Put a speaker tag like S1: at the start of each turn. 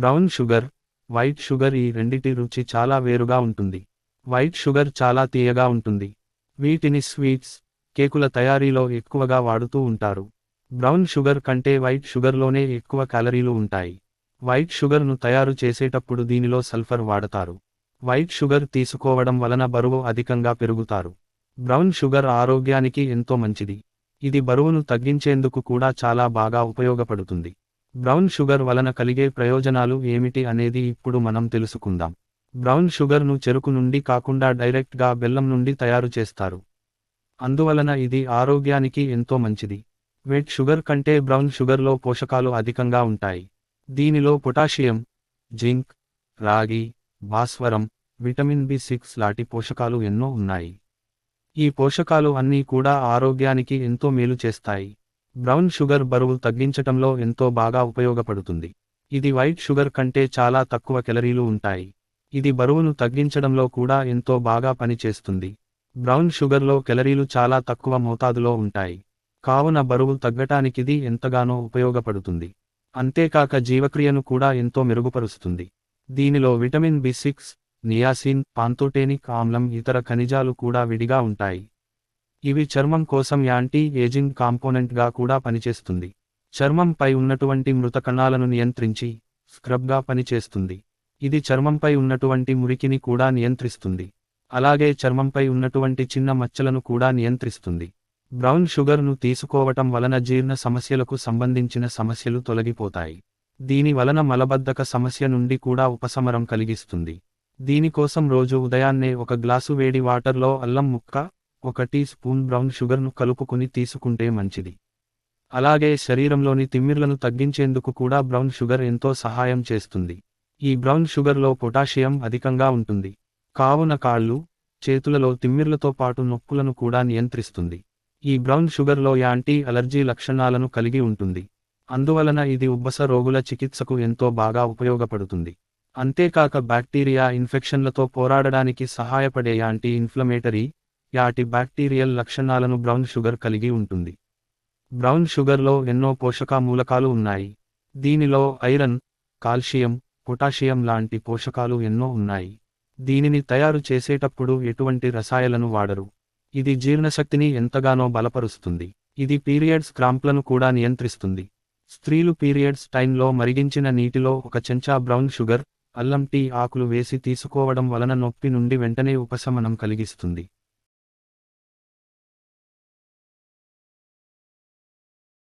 S1: Brown sugar white sugar ఈ రెండిటి రుచి చాలా వేరుగా ఉంటుంది. వైట్ షుగర్ చాలా తీయగా ఉంటుంది. వీటిని స్వీట్స్ కేకుల తయారీలో ఎక్కువగా వాడుతూ ఉంటారు. బ్రౌన్ షుగర్ కంటే వైట్ షుగర్లోనే ఎక్కువ క్యాలరీలు ఉంటాయి. వైట్ షుగర్ను తయారు చేసేటప్పుడు దీనిలో సల్ఫర్ వాడతారు. వైట్ షుగర్ తీసుకోవడం వలన బరువు అధికంగా పెరుగుతారు. బ్రౌన్ షుగర్ ఆరోగ్యానికి ఎంతో మంచిది. ఇది బరువును తగ్గించేందుకు కూడా చాలా బాగా ఉపయోగపడుతుంది. బ్రౌన్ షుగర్ వలన కలిగే ప్రయోజనాలు ఏమిటి అనేది ఇప్పుడు మనం తెలుసుకుందాం. బ్రౌన్ షుగర్ను చెరుకు నుండి కాకుండా డైరెక్ట్గా బెల్లం నుండి తయారు చేస్తారు. అందువలన ఇది ఆరోగ్యానికి ఎంతో మంచిది. వెట్ షుగర్ కంటే బ్రౌన్ షుగర్లో పోషకాలు అధికంగా ఉంటాయి. దీనిలో పొటాషియం జింక్ రాగి భాస్వరం విటమిన్ బి సిక్స్ లాంటి పోషకాలు ఎన్నో ఉన్నాయి. ఈ పోషకాలు అన్నీ కూడా ఆరోగ్యానికి ఎంతో మేలు చేస్తాయి. బ్రౌన్ షుగర్ బరువు తగ్గించటంలో ఎంతో బాగా ఉపయోగపడుతుంది. ఇది వైట్ షుగర్ కంటే చాలా తక్కువ కెలరీలు ఉంటాయి. ఇది బరువును తగ్గించడంలో కూడా ఎంతో బాగా పనిచేస్తుంది. బ్రౌన్ షుగర్లో కెలరీలు చాలా తక్కువ మోతాదులో ఉంటాయి. కావున బరువు తగ్గటానికిది ఎంతగానో ఉపయోగపడుతుంది. అంతేకాక జీవక్రియను కూడా ఎంతో మెరుగుపరుస్తుంది. దీనిలో vitamin B six niacin pantothenic ఆమ్లం ఇతర ఖనిజాలు కూడా విడిగా ఉంటాయి. ఇవి చర్మం కోసం యాంటీ ఏజింగ్ కాంపోనెంట్గా కూడా పనిచేస్తుంది. చర్మంపై ఉన్నటువంటి మృత కణాలను నియంత్రించి స్క్రబ్గా పనిచేస్తుంది. ఇది చర్మంపై ఉన్నటువంటి మురికిని కూడా నియంత్రిస్తుంది. అలాగే చర్మంపై ఉన్నటువంటి చిన్న మచ్చలను కూడా నియంత్రిస్తుంది. బ్రౌన్ షుగర్ను తీసుకోవటం వలన జీర్ణ సమస్యలకు సంబంధించిన సమస్యలు తొలగిపోతాయి. దీని వలన మలబద్ధక సమస్య నుండి కూడా ఉపశమనం కలిగిస్తుంది. దీనికోసం రోజు ఉదయాన్నే ఒక గ్లాసు వేడి వాటర్లో అల్లం ముక్క ఒక టీ స్పూన్ బ్రౌన్ షుగర్ను కలుపుకుని తీసుకుంటే మంచిది. అలాగే శరీరంలోని తిమ్మిర్లను తగ్గించేందుకు కూడా బ్రౌన్ షుగర్ ఎంతో సహాయం చేస్తుంది. ఈ బ్రౌన్ షుగర్లో పొటాషియం అధికంగా ఉంటుంది. కావున కాళ్ళు చేతులలో తిమ్మిర్లతో పాటు నొప్పులను కూడా నియంత్రిస్తుంది. ఈ బ్రౌన్ షుగర్లో యాంటీ అలర్జీ లక్షణాలను కలిగి ఉంటుంది. అందువలన ఇది ఉబ్బస రోగుల చికిత్సకు ఎంతో బాగా ఉపయోగపడుతుంది. అంతేకాక బ్యాక్టీరియా ఇన్ఫెక్షన్లతో పోరాడడానికి సహాయపడే యాంటీ ఇన్ఫ్లమేటరీ యాటి బ్యాక్టీరియల్ లక్షణాలను బ్రౌన్ షుగర్ కలిగి ఉంటుంది. బ్రౌన్ షుగర్లో ఎన్నో పోషక మూలకాలు ఉన్నాయి. దీనిలో ఐరన్ కాల్షియం పొటాషియం లాంటి పోషకాలు ఎన్నో ఉన్నాయి. దీనిని తయారు చేసేటప్పుడు ఎటువంటి రసాయలను వాడరు. ఇది జీర్ణశక్తిని ఎంతగానో బలపరుస్తుంది. ఇది పీరియడ్స్ క్రాంప్లను కూడా నియంత్రిస్తుంది. స్త్రీలు పీరియడ్స్ టైంలో మరిగించిన నీటిలో ఒక చెంచా బ్రౌన్ షుగర్ అల్లం టీ ఆకులు వేసి తీసుకోవడం వలన నొప్పి నుండి వెంటనే ఉపశమనం కలిగిస్తుంది.